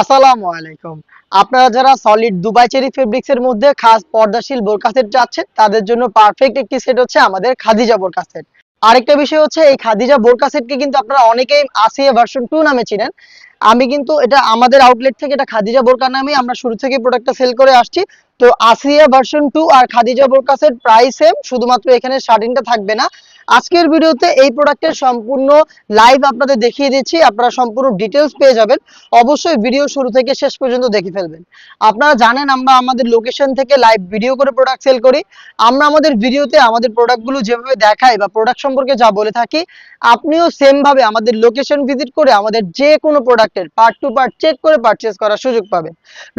আসসালামু আলাইকুম। আপনারা যারা সলিড দুবাই চেরি মধ্যে খাস পর্দাশীল তাদের জন্য পারফেক্ট একটি সেট হচ্ছে আমাদের খাদিজা বোরকা আরেকটা বিষয় হচ্ছে, এই খাদিজা কিন্তু আপনারা অনেকেই আসিয়া ভার্সন টু নামে চিনেন। আমি কিন্তু এটা আমাদের আউটলেট থেকে এটা খাদিজা বোরকা নামে আমরা শুরু থেকে প্রোডাক্টটা সেল করে আসছি। তো আসিয়া ভার্সন টু আর খাদিজা বোরকা সেট প্রাইস সেম শুধুমাত্র এখানে শার্টিংটা থাকবে না। আজকের ভিডিওতে এই প্রোডাক্টের সম্পূর্ণ লাইভ আপনাদের দেখিয়ে দিচ্ছি। আপনারা সম্পূর্ণ ডিটেলস পেয়ে যাবেন। অবশ্যই ভিডিও শুরু থেকে শেষ পর্যন্ত দেখে ফেলবেন। আপনারা জানেন আমরা আমাদের লোকেশন থেকে লাইভ ভিডিও করে প্রোডাক্ট সেল করি। আমরা আমাদের ভিডিওতে আমাদের প্রোডাক্টগুলো যেভাবে দেখাই বা প্রোডাক্ট সম্পর্কে যা বলে থাকি, আপনিও সেম ভাবে আমাদের লোকেশন ভিজিট করে আমাদের যে কোনো প্রোডাক্টের পার্ট টু পার্ট চেক করে পারচেজ করার সুযোগ পাবেন।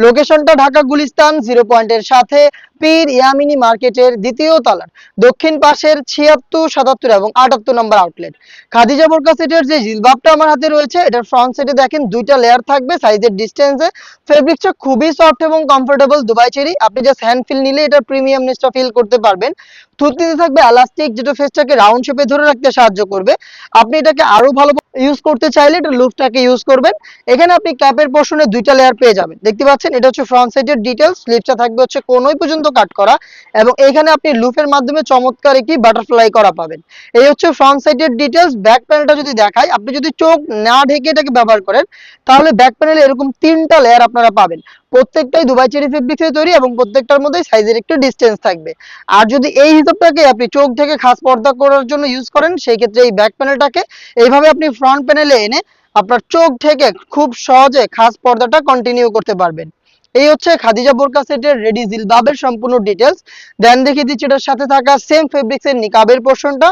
লোকেশনটা ঢাকা গুলিস্তান জিরো পয়েন্টের সাথে পীর ইয়ামিনী মার্কেটের দ্বিতীয় তলার। দক্ষিণ পাশের ছিয়াত্তর সাতাত্তর এবং আটাত্তর নম্বর আউটলেট খাদিজা বোরকা সেটের যে জিলবাবটা আমার হাতে রয়েছে, এটার ফ্রন্ট সেটে দেখেন দুইটা লেয়ার থাকবে সাইজের ডিস্টেন্সে ফেব্রিকটা খুবই সফট এবং কমফোর্টেবল দুবাই চেরি আপনি জাস্ট হ্যান্ড ফিল নিলে এটা প্রিমিয়ামনেসটা ফিল করতে পারবেন। থুতনিতে থাকবে এলাস্টিক যেটা ফেসটাকে রাউন্ড শেপে ধরে রাখতে সাহায্য করবে। আপনি এটাকে আরও ভালো ইউজ করতে চাইলে এটা লুফটাকে ইউজ করবেন। এখানে আপনি ক্যাপের পোর্শনে দুইটা লেয়ার পেয়ে যাবেন। দেখতে পাচ্ছেন, এটা হচ্ছে ফ্রন্ট সাইডের ডিটেলস স্লিপটা থাকবে হচ্ছে কোনোই পর্যন্ত কাট করা। এবং এখানে আপনি লুফের মাধ্যমে চমৎকার একটি বাটারফ্লাই করা পাবেন। এই হচ্ছে ফ্রন্ট সাইডের ডিটেলস ব্যাক প্যানেলটা যদি দেখাই, আপনি যদি চোখ না ঢেকে এটাকে ব্যবহার করেন, তাহলে ব্যাক প্যানেলে এরকম তিনটা লেয়ার আপনারা পাবেন। প্রত্যেকটাই দুবাই চেরি ফেব্রিক্সে তৈরি এবং প্রত্যেকটার মধ্যে সাইজের একটু ডিস্টেন্স থাকবে। আর যদি এই হিসাবটাকে আপনি চোখ থেকে খাস পর্দা করার জন্য ইউজ করেন, সেই ক্ষেত্রে এই ব্যাক প্যানেলটাকে এইভাবে আপনি ফ্রন্ট প্যানেলে এনে আপনার চোখ থেকে খুব সহজে খাস পর্দাটা কন্টিনিউ করতে পারবেন। এই হচ্ছে খাদিজা বোরকা সেটের রেডি জিলবাবের সম্পূর্ণ ডিটেলস দেন দেখিয়ে দিচ্ছি এটার সাথে থাকা সেম ফেব্রিক্স এর নিকাবের পোর্শনটা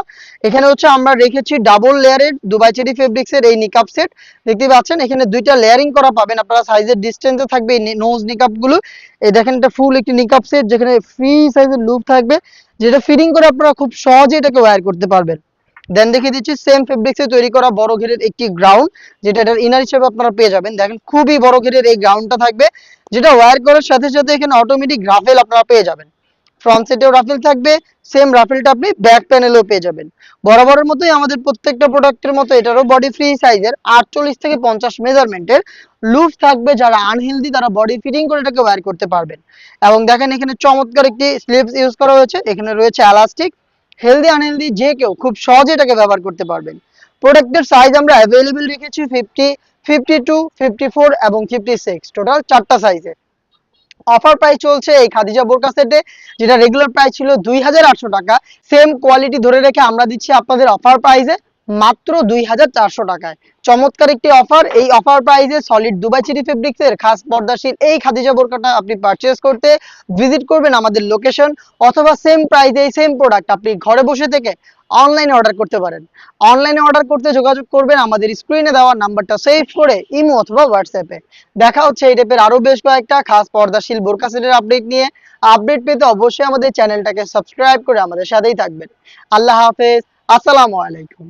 এখানে হচ্ছে আমরা রেখেছি ডাবল লেয়ারের দুবাই চেরি ফেব্রিক্স এর এই নিকাব সেট দেখতে পাচ্ছেন, এখানে দুইটা লেয়ারিং করা পাবেন আপনারা। সাইজের ডিস্টেন্সে থাকবে এই নোজ নিকাবগুলো। এই দেখেন, এটা ফুল একটি নিকাব সেট যেখানে ফ্রি সাইজের লুপ থাকবে। যেটা ফিটিং করে আপনারা খুব সহজে এটাকে ওয়্যার করতে পারবেন। দেন দেখিয়ে দিচ্ছি সেম ফেব্রিক্সে তৈরি করা বড় ঘেরের একটি গ্রাউন্ড যেটা এটার ইনার হিসেবে আপনারা পেয়ে যাবেন। দেখেন, খুবই বড় ঘেরের এই গ্রাউন্ডটা থাকবে, যেটা ওয়্যার করার সাথে সাথে এখানে অটোমেটিক রাফেল আপনারা পেয়ে যাবেন। ফ্রন্ট সেটেও রাফেল থাকবে সেম রাফেলটা আপনি ব্যাক প্যানেলেও পেয়ে যাবেন। বরাবরের মতোই আমাদের প্রত্যেকটা প্রোডাক্টের মতো এটারও বডি ফ্রি সাইজের আটচল্লিশ থেকে পঞ্চাশ মেজারমেন্টের লুফ থাকবে, যারা আনহেলদি তারা বডি ফিটিং করে এটাকে ওয়্যার করতে পারবেন। এবং দেখেন, এখানে চমৎকার একটি স্লিপস ইউজ করা হয়েছে, এখানে রয়েছে এলাস্টিক হেলদি আনহেলদি যে কেউ খুব সহজে এটাকে ব্যবহার করতে পারবেন। প্রোডাক্টের সাইজ আমরা অ্যাভেলেবেল রেখেছি fifty fifty two fifty four এবং ফিফটি সিক্স টোটাল চারটা সাইজে অফার প্রাইস চলছে এই খাদিজা বোরকা সেটে যেটা রেগুলার প্রাইস ছিল দুই হাজার আটশো টাকা। সেম কোয়ালিটি ধরে রেখে আমরা দিচ্ছি আপনাদের অফার প্রাইসে মাত্র দুই হাজার চারশো টাকায়। চমৎকার একটি অফার এই অফার প্রাইসে সলিড দুবাই চিরি ফেব্রিক্স এর খাস পর্দাশীল এই খাদিজা বোরকাটা আপনি পারচেস করতে ভিজিট করবেন আমাদের লোকেশন অথবা সেম প্রাইসে এই সেম প্রোডাক্ট আপনি ঘরে বসে থেকে অনলাইনে অর্ডার করতে পারেন। অনলাইনে অর্ডার করতে যোগাযোগ করবেন আমাদের স্ক্রিনে দেওয়া নাম্বারটা সেভ করে ইমো অথবা হোয়াটসঅ্যাপে। দেখা হচ্ছে এই টাইপের আরও বেশ কয়েকটা খাস পর্দাশীল বোরকা সেটের আপডেট নিয়ে। আপডেট পেতে অবশ্যই আমাদের চ্যানেলটাকে সাবস্ক্রাইব করে আমাদের সাথেই থাকবেন। আল্লাহ হাফেজ। আসসালামু আলাইকুম।